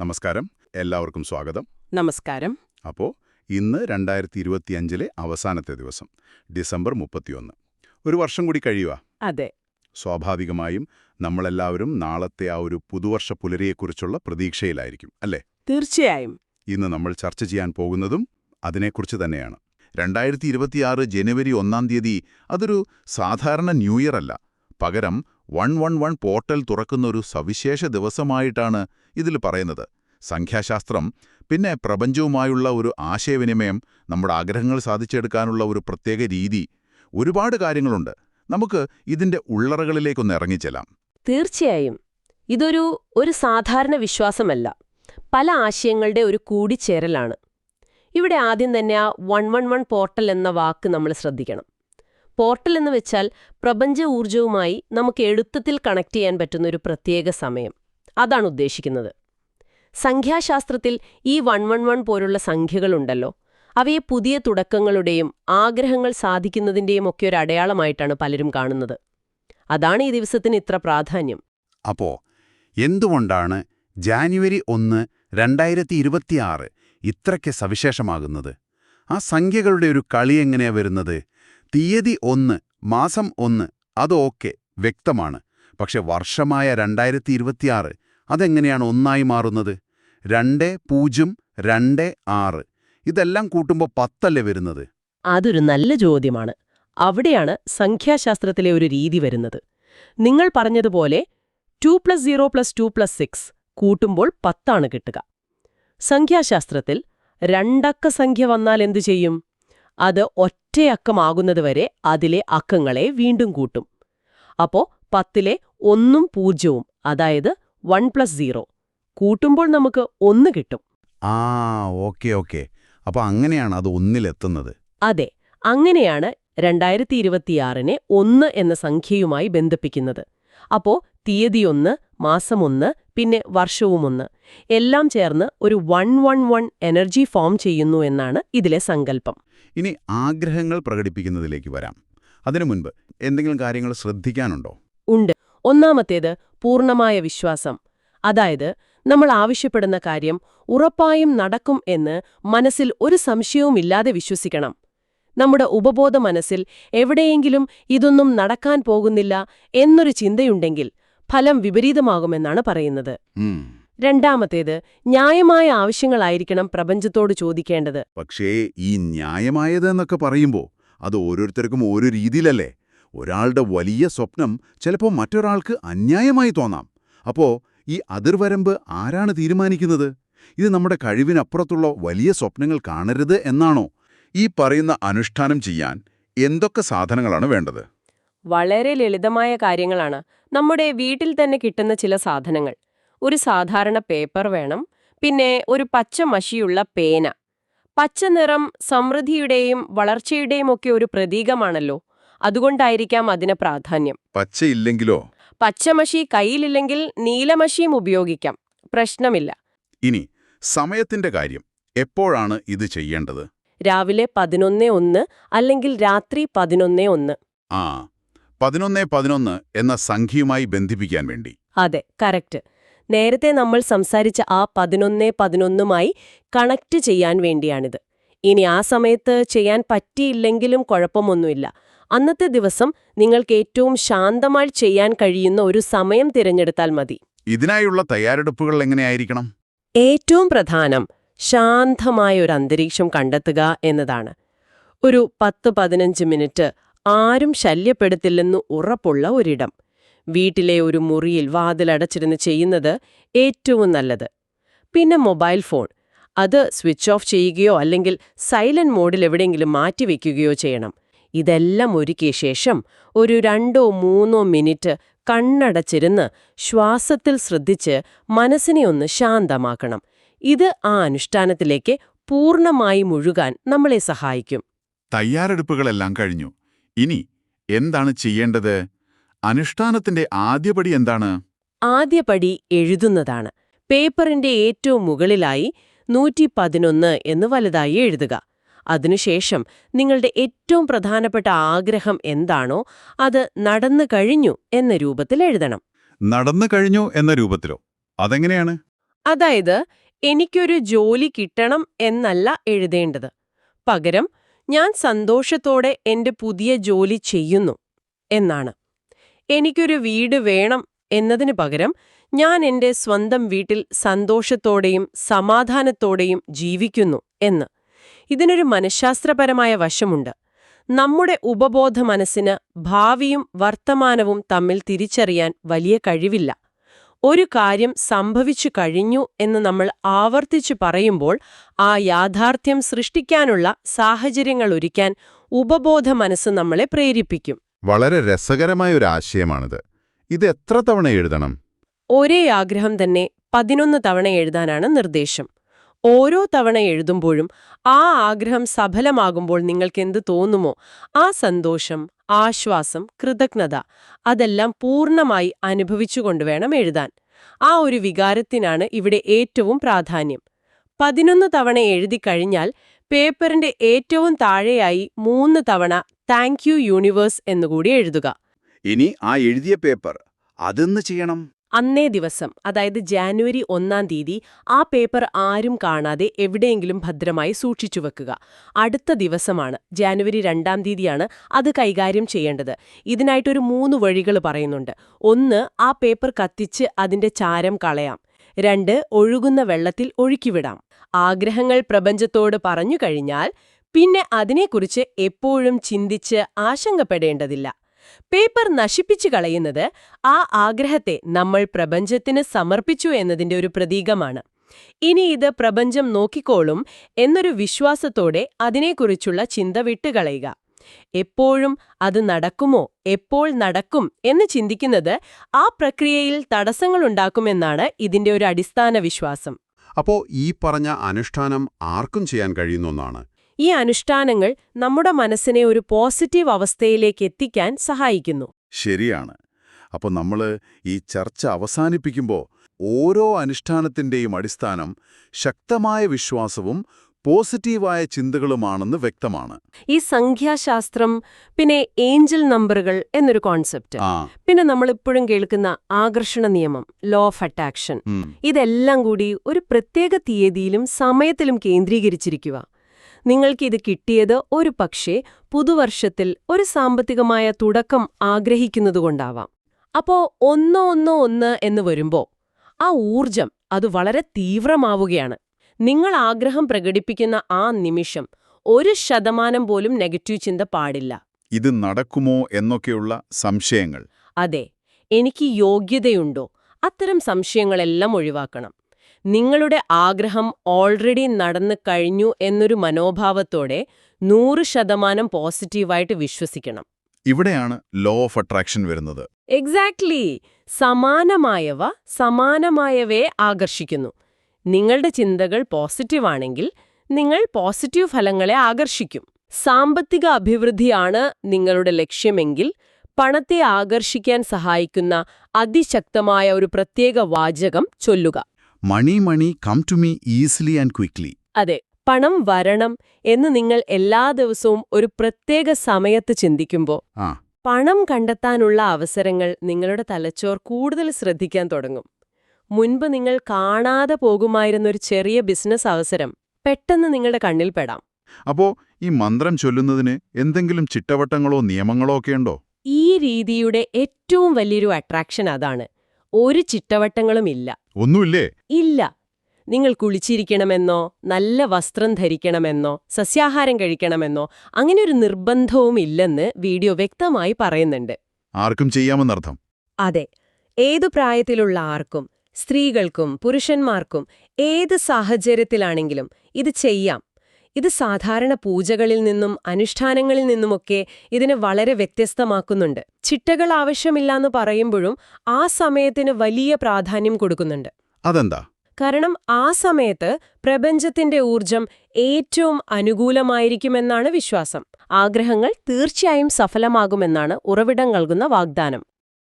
നമസ്കാരം. എല്ലാവർക്കും സ്വാഗതം. നമസ്കാരം. അപ്പോൾ ഇന്ന് രണ്ടായിരത്തി ഇരുപത്തിയഞ്ചിലെ അവസാനത്തെ ദിവസം ഡിസംബർ മുപ്പത്തിയൊന്ന്. ഒരു വർഷം കൂടി കഴിയുക അതെ. സ്വാഭാവികമായും നമ്മളെല്ലാവരും നാളത്തെ ആ ഒരു പുതുവർഷ പുലരിയെക്കുറിച്ചുള്ള പ്രതീക്ഷയിലായിരിക്കും അല്ലേ? തീർച്ചയായും. ഇന്ന് നമ്മൾ ചർച്ച ചെയ്യാൻ പോകുന്നതും അതിനെക്കുറിച്ച് തന്നെയാണ്. രണ്ടായിരത്തി ഇരുപത്തിയാറ് ജനുവരി ഒന്നാം തീയതി അതൊരു സാധാരണ ന്യൂ ഇയർ അല്ല. പകരം വൺ വൺ വൺ പോർട്ടൽ തുറക്കുന്ന ഒരു സവിശേഷ ദിവസമായിട്ടാണ് ഇതിൽ പറയുന്നത്. സംഖ്യാശാസ്ത്രം പിന്നെ പ്രപഞ്ചവുമായുള്ള ഒരു ആശയവിനിമയം നമ്മുടെ ആഗ്രഹങ്ങൾ സാധിച്ചെടുക്കാനുള്ള ഒരു പ്രത്യേക രീതി ഒരുപാട് കാര്യങ്ങളുണ്ട്. നമുക്ക് ഇതിന്റെ ഉള്ളറകളിലേക്കൊന്ന് ഇറങ്ങിച്ചെല്ലാം. തീർച്ചയായും. ഇതൊരു ഒരു സാധാരണ വിശ്വാസമല്ല. പല ആശയങ്ങളുടെ ഒരു കൂടിച്ചേരലാണ്. ഇവിടെ ആദ്യം തന്നെ ആ വൺ വൺ വൺ പോർട്ടൽ എന്ന വാക്ക് നമ്മൾ ശ്രദ്ധിക്കണം. പോർട്ടൽ എന്ന് വെച്ചാൽ പ്രപഞ്ച ഊർജവുമായി നമുക്ക് എളുപ്പത്തിൽ കണക്ട് ചെയ്യാൻ പറ്റുന്ന ഒരു പ്രത്യേക സമയം. അതാണ് ഉദ്ദേശിക്കുന്നത്. സംഖ്യാശാസ്ത്രത്തിൽ ഈ വൺ വൺ വൺ പോലുള്ള സംഖ്യകളുണ്ടല്ലോ. അവയെ പുതിയ തുടക്കങ്ങളുടെയും ആഗ്രഹങ്ങൾ സാധിക്കുന്നതിന്റെയും ഒക്കെ ഒരു അടയാളമായിട്ടാണ് പലരും കാണുന്നത്. അതാണ് ഈ ദിവസത്തിന് ഇത്ര പ്രാധാന്യം. അപ്പോ എന്തുകൊണ്ടാണ് ജാനുവരി ഒന്ന് രണ്ടായിരത്തി ഇരുപത്തിയാറ് ഇത്രയ്ക്ക് സവിശേഷമാകുന്നത്? ആ സംഖ്യകളുടെ ഒരു കളി എങ്ങനെയാ വരുന്നത്? തീയതി ഒന്ന് മാസം ഒന്ന് അതൊക്കെ വ്യക്തമാണ്. പക്ഷെ വർഷമായ രണ്ടായിരത്തി ഇരുപത്തിയാറ് അതെങ്ങനെയാണ് ഒന്നായി മാറുന്നത്? രണ്ട് പൂജ്യം രണ്ട് ആറ്. ഇതെല്ലാം കൂട്ടുമ്പോൾ പത്തല്ലേ വരുന്നത്? അതൊരു നല്ല ചോദ്യമാണ്. അവിടെയാണ് സംഖ്യാശാസ്ത്രത്തിലെ ഒരു രീതി വരുന്നത്. നിങ്ങൾ പറഞ്ഞതുപോലെ two plus zero plus two plus six കൂട്ടുമ്പോൾ പത്താണ് കിട്ടുക. സംഖ്യാശാസ്ത്രത്തിൽ രണ്ടക്ക സംഖ്യ വന്നാൽ എന്തു ചെയ്യും? അത് ഒറ്റയക്കമാകുന്നതുവരെ അതിലെ അക്കങ്ങളെ വീണ്ടും കൂട്ടും. അപ്പോ പത്തിലെ ഒന്നും പൂജ്യവും അതായത് വൺ പ്ലസ് സീറോ. കൂട്ടുമ്പോൾ നമുക്ക് ഒന്ന് കിട്ടും. ആ ഓക്കെ ഓക്കെ. അപ്പൊ അങ്ങനെയാണ് അത് ഒന്നിലെത്തുന്നത്. അതെ അങ്ങനെയാണ് രണ്ടായിരത്തി ഇരുപത്തിയാറിനെ ഒന്ന് എന്ന സംഖ്യയുമായി ബന്ധിപ്പിക്കുന്നത്. അപ്പോ തീയതിയൊന്ന് മാസമൊന്ന് പിന്നെ വർഷവുമൊന്ന് എല്ലാം ചേർന്ന് ഒരു one one one energy form ചെയ്യുന്നു എന്നാണ് ഇതിലെ സങ്കല്പം. ഇനി ആഗ്രഹങ്ങൾ പ്രകടിപ്പിക്കുന്നതിലേക്ക് വരാം. അതിനു മുൻപ് എന്തെങ്കിലും കാര്യങ്ങൾ ശ്രദ്ധിക്കാനുണ്ടോ? ഉണ്ട്. ഒന്നാമത്തേത് പൂർണമായ വിശ്വാസം. അതായത് നമ്മൾ ആവശ്യപ്പെടുന്ന കാര്യം ഉറപ്പായും നടക്കും എന്ന് മനസ്സിൽ ഒരു സംശയവുമില്ലാതെ വിശ്വസിക്കണം. നമ്മുടെ ഉപബോധ മനസ്സിൽ എവിടെയെങ്കിലും ഇതൊന്നും നടക്കാൻ പോകുന്നില്ല എന്നൊരു ചിന്തയുണ്ടെങ്കിൽ ഫലം വിപരീതമാകുമെന്നാണ് പറയുന്നത്. രണ്ടാമത്തേത് ന്യായമായ ആവശ്യങ്ങളായിരിക്കണം പ്രപഞ്ചത്തോട് ചോദിക്കേണ്ടത്. പക്ഷേ ഈ ന്യായമായത് എന്നൊക്കെ പറയുമ്പോൾ അത് ഓരോരുത്തർക്കും ഓരോ രീതിയിലല്ലേ? ഒരാളുടെ വലിയ സ്വപ്നം ചിലപ്പോൾ മറ്റൊരാൾക്ക് അന്യായമായി തോന്നാം. അപ്പോ ഈ അതിർവരമ്പ് ആരാണ് തീരുമാനിക്കുന്നത്? ഇത് നമ്മുടെ കഴിവിനപ്പുറത്തുള്ള വലിയ സ്വപ്നങ്ങൾ കാണരുത് എന്നാണോ? ഈ പറയുന്ന അനുഷ്ഠാനം ചെയ്യാൻ എന്തൊക്കെ സാധനങ്ങളാണ് വേണ്ടത്? വളരെ ലളിതമായ കാര്യങ്ങളാണ്. നമ്മുടെ വീട്ടിൽ തന്നെ കിട്ടുന്ന ചില സാധനങ്ങൾ. ഒരു സാധാരണ പേപ്പർ വേണം പിന്നെ ഒരു പച്ച മഷിയുള്ള പേന. പച്ച നിറം സമൃദ്ധിയുടെയും വളർച്ചയുടെയും ഒക്കെ ഒരു പ്രതീകമാണല്ലോ. അതുകൊണ്ടായിരിക്കാം അതിന് പ്രാധാന്യം. പച്ചയില്ലെങ്കിലോ? പച്ചമഷി കയ്യിലില്ലെങ്കിൽ നീലമഷിയും ഉപയോഗിക്കാം. പ്രശ്നമില്ല. ഇനി സമയത്തിന്റെ കാര്യം. എപ്പോഴാണ് ഇത് ചെയ്യേണ്ടത്? രാവിലെ പതിനൊന്ന് ഒന്ന് അല്ലെങ്കിൽ രാത്രി പതിനൊന്ന് ഒന്ന്. ആ പതിനൊന്ന് പതിനൊന്ന് എന്ന സംഖ്യയുമായി ബന്ധിപ്പിക്കാൻ വേണ്ടി. അതെ കറക്റ്റ്. നേരത്തെ നമ്മൾ സംസാരിച്ച ആ പതിനൊന്ന് പതിനൊന്നുമായി കണക്ട് ചെയ്യാൻ വേണ്ടിയാണിത്. ഇനി ആ സമയത്ത് ചെയ്യാൻ പറ്റിയില്ലെങ്കിലും കുഴപ്പമൊന്നുമില്ല. അന്നത്തെ ദിവസം നിങ്ങൾക്ക് ഏറ്റവും ശാന്തമായി ചെയ്യാൻ കഴിയുന്ന ഒരു സമയം തിരഞ്ഞെടുത്താൽ മതി. ഇതിനായുള്ള തയ്യാറെടുപ്പുകൾ എങ്ങനെയായിരിക്കണം? ഏറ്റവും പ്രധാനം ശാന്തമായ ഒരു അന്തരീക്ഷം കണ്ടെത്തുക എന്നതാണ്. ഒരു പത്ത് പതിനഞ്ച് മിനിറ്റ് ആരും ശല്യപ്പെടുത്തില്ലെന്ന് ഉറപ്പുള്ള ഒരിടം. വീട്ടിലെ ഒരു മുറിയിൽ വാതിലടച്ചിരുന്ന് ചെയ്യുന്നത് ഏറ്റവും നല്ലത്. പിന്നെ മൊബൈൽ ഫോൺ. അത് സ്വിച്ച് ഓഫ് ചെയ്യുകയോ അല്ലെങ്കിൽ സൈലന്റ് മോഡിൽ എവിടെയെങ്കിലും മാറ്റിവെക്കുകയോ ചെയ്യണം. ഇതെല്ലാം ഒരുക്കിയ ശേഷം ഒരു രണ്ടോ മൂന്നോ മിനിറ്റ് കണ്ണടച്ചിരുന്ന് ശ്വാസത്തിൽ ശ്രദ്ധിച്ച് മനസ്സിനെ ഒന്ന് ശാന്തമാക്കണം. ഇത് ആ അനുഷ്ഠാനത്തിലേക്ക് പൂർണമായി മുഴുകാൻ നമ്മളെ സഹായിക്കും. തയ്യാറെടുപ്പുകളെല്ലാം കഴിഞ്ഞു. ഇനി എന്താണ് ചെയ്യേണ്ടത്? അനുഷ്ഠാനത്തിന്റെ ആദ്യപടി എന്താണ്? ആദ്യപടി എഴുതുന്നതാണ്. പേപ്പറിന്റെ ഏറ്റവും മുകളിലായി നൂറ്റി പതിനൊന്ന് എന്ന് വലുതായി എഴുതുക. അതിനുശേഷം നിങ്ങളുടെ ഏറ്റവും പ്രധാനപ്പെട്ട ആഗ്രഹം എന്താണോ അത് നടന്നു കഴിഞ്ഞു എന്ന രൂപത്തിൽ എഴുതണം. നടന്നു കഴിഞ്ഞു എന്ന രൂപത്തിലോ? അതെങ്ങനെയാണ്? അതായത് എനിക്കൊരു ജോലി കിട്ടണം എന്നല്ല എഴുതേണ്ടത്. പകരം ഞാൻ സന്തോഷത്തോടെ എന്റെ പുതിയ ജോലി ചെയ്യുന്നു എന്നാണ്. എനിക്കൊരു വീട് വേണം എന്നതിന് പകരം ഞാൻ എന്റെ സ്വന്തം വീട്ടിൽ സന്തോഷത്തോടെയും സമാധാനത്തോടെയും ജീവിക്കുന്നു എന്ന്. ഇതിനൊരു മനഃശാസ്ത്രപരമായ വശമുണ്ട്. നമ്മുടെ ഉപബോധ മനസ്സിന് ഭാവിയും വർത്തമാനവും തമ്മിൽ തിരിച്ചറിയാൻ വലിയ കഴിവില്ല. ഒരു കാര്യം സംഭവിച്ചു കഴിഞ്ഞു എന്ന് നമ്മൾ ആവർത്തിച്ചു പറയുമ്പോൾ ആ യാഥാർത്ഥ്യം സൃഷ്ടിക്കാനുള്ള സാഹചര്യങ്ങൾ ഒരുക്കാൻ ഉപബോധ മനസ്സ് നമ്മളെ പ്രേരിപ്പിക്കും. വളരെ രസകരമായ ഒരു ആശയമാണിത്. ഇത് എത്ര തവണ എഴുതണം? ഒരേ ആഗ്രഹം തന്നെ പതിനൊന്ന് തവണ എഴുതാനാണ് നിർദ്ദേശം. ഓരോ തവണ എഴുതുമ്പോഴും ആ ആഗ്രഹം സഫലമാകുമ്പോൾ നിങ്ങൾക്ക് നിങ്ങൾക്കെന്ത് തോന്നുമോ? ആ സന്തോഷം ആശ്വാസം കൃതജ്ഞത അതെല്ലാം പൂർണമായി അനുഭവിച്ചുകൊണ്ട് വേണം എഴുതാൻ. ആ ഒരു വികാരത്തിനാണ് ഇവിടെ ഏറ്റവും പ്രാധാന്യം. പതിനൊന്ന് തവണ എഴുതി കഴിഞ്ഞാൽ പേപ്പറിന്റെ ഏറ്റവും താഴെയായി മൂന്ന് തവണ താങ്ക് യു യൂണിവേഴ്സ് എന്നുകൂടി എഴുതുക. ഇനി ആ എഴുതിയ പേപ്പർ അതെന്ന് ചെയ്യണം? അന്നേ ദിവസം അതായത് ജാനുവരി ഒന്നാം തീയതി ആ പേപ്പർ ആരും കാണാതെ എവിടെയെങ്കിലും ഭദ്രമായി സൂക്ഷിച്ചു വെക്കുക. അടുത്ത ദിവസമാണ് ജാനുവരി രണ്ടാം തീയതിയാണ് അത് കൈകാര്യം ചെയ്യേണ്ടത്. ഇതിനായിട്ടൊരു മൂന്ന് വഴികൾ പറയുന്നുണ്ട്. ഒന്ന് ആ പേപ്പർ കത്തിച്ച് അതിന്റെ ചാരം കളയാം. രണ്ട് ഒഴുകുന്ന വെള്ളത്തിൽ ഒഴുക്കിവിടാം. ആഗ്രഹങ്ങൾ പ്രപഞ്ചത്തോട് പറഞ്ഞു കഴിഞ്ഞാൽ പിന്നെ അതിനെക്കുറിച്ച് എപ്പോഴും ചിന്തിച്ച് ആശങ്കപ്പെടേണ്ടതില്ല. പേപ്പർ നശിപ്പിച്ചു കളയുന്നത് ആ ആഗ്രഹത്തെ നമ്മൾ പ്രപഞ്ചത്തിന് സമർപ്പിച്ചു എന്നതിന്റെ ഒരു പ്രതീകമാണ്. ഇനി ഇത് പ്രപഞ്ചം നോക്കിക്കോളും എന്നൊരു വിശ്വാസത്തോടെ അതിനെക്കുറിച്ചുള്ള ചിന്ത വിട്ടുകളയുക എപ്പോഴും അത് നടക്കുമോ? എപ്പോൾ നടക്കും എന്ന് ചിന്തിക്കുന്നത് ആ പ്രക്രിയയിൽ തടസ്സങ്ങളുണ്ടാക്കുമെന്നാണ് ഇതിന്റെ ഒരു അടിസ്ഥാന വിശ്വാസം. അപ്പോ ഈ പറഞ്ഞ അനുഷ്ഠാനം ആർക്കും ചെയ്യാൻ കഴിയുന്ന ഒന്നാണ് ഈ അനുഷ്ഠാനങ്ങൾ നമ്മുടെ മനസ്സിനെ ഒരു പോസിറ്റീവ് അവസ്ഥയിലേക്ക് എത്തിക്കാൻ സഹായിക്കുന്നു. ശരിയാണ്. അപ്പോൾ നമ്മൾ ഈ ചർച്ച അവസാനിപ്പിക്കുമ്പോൾ ഓരോ അനുഷ്ഠാനത്തിന്റെയും അടിസ്ഥാനം ശക്തമായ വിശ്വാസവും പോസിറ്റീവായ ചിന്തകളുമാണെന്ന് വ്യക്തമാണ്. ഈ സംഖ്യാശാസ്ത്രം പിന്നെ ഏഞ്ചൽ നമ്പറുകൾ എന്നൊരു കോൺസെപ്റ്റ്. പിന്നെ നമ്മൾ ഇപ്പോഴും കേൾക്കുന്ന ആകർഷണ നിയമം ലോ ഓഫ് അട്രാക്ഷൻ. ഇതെല്ലാം കൂടി ഒരു പ്രത്യേക തീയതിയിലും സമയത്തിലും കേന്ദ്രീകരിച്ചിരിക്കുക നിങ്ങൾക്കിത് കിട്ടിയത് ഒരു പക്ഷേ പുതുവർഷത്തിൽ ഒരു സാമ്പത്തികമായ തുടക്കം ആഗ്രഹിക്കുന്നതുകൊണ്ടാവാം. അപ്പോ ഒന്നോ ഒന്നോ ഒന്ന് എന്ന് വരുമ്പോ ആ ഊർജം അത് വളരെ തീവ്രമാവുകയാണ്. നിങ്ങൾ ആഗ്രഹം പ്രകടിപ്പിക്കുന്ന ആ നിമിഷം ഒരു ശതമാനം പോലും നെഗറ്റീവ് ചിന്ത പാടില്ല. ഇത് നടക്കുമോ എന്നൊക്കെയുള്ള സംശയങ്ങൾ. അതെ എനിക്ക് യോഗ്യതയുണ്ടോ? അത്തരം സംശയങ്ങളെല്ലാം ഒഴിവാക്കണം. നിങ്ങളുടെ ആഗ്രഹം ഓൾറെഡി നടന്നു കഴിഞ്ഞു എന്നൊരു മനോഭാവത്തോടെ നൂറ് ശതമാനം പോസിറ്റീവായിട്ട് വിശ്വസിക്കണം. ഇവിടെയാണ് ലോ ഓഫ് അട്രാക്ഷൻ വരുന്നത്. എക്സാക്ട്ലി സമാനമായവ സമാനമായവയെ ആകർഷിക്കുന്നു. നിങ്ങളുടെ ചിന്തകൾ പോസിറ്റീവാണെങ്കിൽ നിങ്ങൾ പോസിറ്റീവ് ഫലങ്ങളെ ആകർഷിക്കും. സാമ്പത്തിക അഭിവൃദ്ധിയാണ് നിങ്ങളുടെ ലക്ഷ്യമെങ്കിൽ പണത്തെ ആകർഷിക്കാൻ സഹായിക്കുന്ന അതിശക്തമായ ഒരു പ്രത്യേക വാചകം ചൊല്ലുക. Money money come to me easily and quickly. അതെ പണം വരണം എന്ന് നിങ്ങൾ എല്ലാ ദിവസവും ഒരു പ്രത്യേക സമയത്ത് ചിന്തിക്കുമ്പോൾ പണം കണ്ടെത്താനുള്ള അവസരങ്ങൾ നിങ്ങളുടെ തലച്ചോർ കൂടുതൽ ശ്രദ്ധിക്കാൻ തുടങ്ങും. മുൻപ് നിങ്ങൾ കാണാതെ പോകുമായിരുന്നൊരു ചെറിയ ബിസിനസ് അവസരം പെട്ടെന്ന് നിങ്ങളുടെ കണ്ണിൽ പെടാം. അപ്പോ ഈ മന്ത്രം ചൊല്ലുന്നതിന് എന്തെങ്കിലും ചിട്ടവട്ടങ്ങളോ നിയമങ്ങളോ ഒക്കെ ഉണ്ടോ ഈ രീതിയുടെ ഏറ്റവും വലിയൊരു അട്രാക്ഷൻ അതാണ്. ഒരു ചിട്ടവട്ടങ്ങളുമില്ല. ഒന്നുമില്ലേ? ഇല്ല. നിങ്ങൾ കുളിച്ചിരിക്കണമെന്നോ നല്ല വസ്ത്രം ധരിക്കണമെന്നോ സസ്യാഹാരം കഴിക്കണമെന്നോ അങ്ങനെ ഒരു നിർബന്ധവും ഇല്ലെന്ന് വീഡിയോ വ്യക്തമായി പറയുന്നുണ്ട്. ആർക്കും ചെയ്യാമെന്നർത്ഥം. അതെ. ഏതു പ്രായത്തിലുള്ള ആർക്കും സ്ത്രീകൾക്കും പുരുഷന്മാർക്കും ഏത് സാഹചര്യത്തിലാണെങ്കിലും ഇത് ചെയ്യാം. ഇത് സാധാരണ പൂജകളിൽ നിന്നും അനുഷ്ഠാനങ്ങളിൽ നിന്നുമൊക്കെ ഇതിനെ വളരെ വ്യത്യസ്തമാക്കുന്നുണ്ട്. ചിട്ടകൾ ആവശ്യമില്ലാന്ന് പറയുമ്പോഴും ആ സമയത്തിന് വലിയ പ്രാധാന്യം കൊടുക്കുന്നുണ്ട്. അതെന്താ? കാരണം ആ സമയത്ത് പ്രപഞ്ചത്തിന്റെ ഊർജം ഏറ്റവും അനുകൂലമായിരിക്കുമെന്നാണ് വിശ്വാസം. ആഗ്രഹങ്ങൾ തീർച്ചയായും സഫലമാകുമെന്നാണ് ഉറവിടം നൽകുന്ന വാഗ്ദാനം.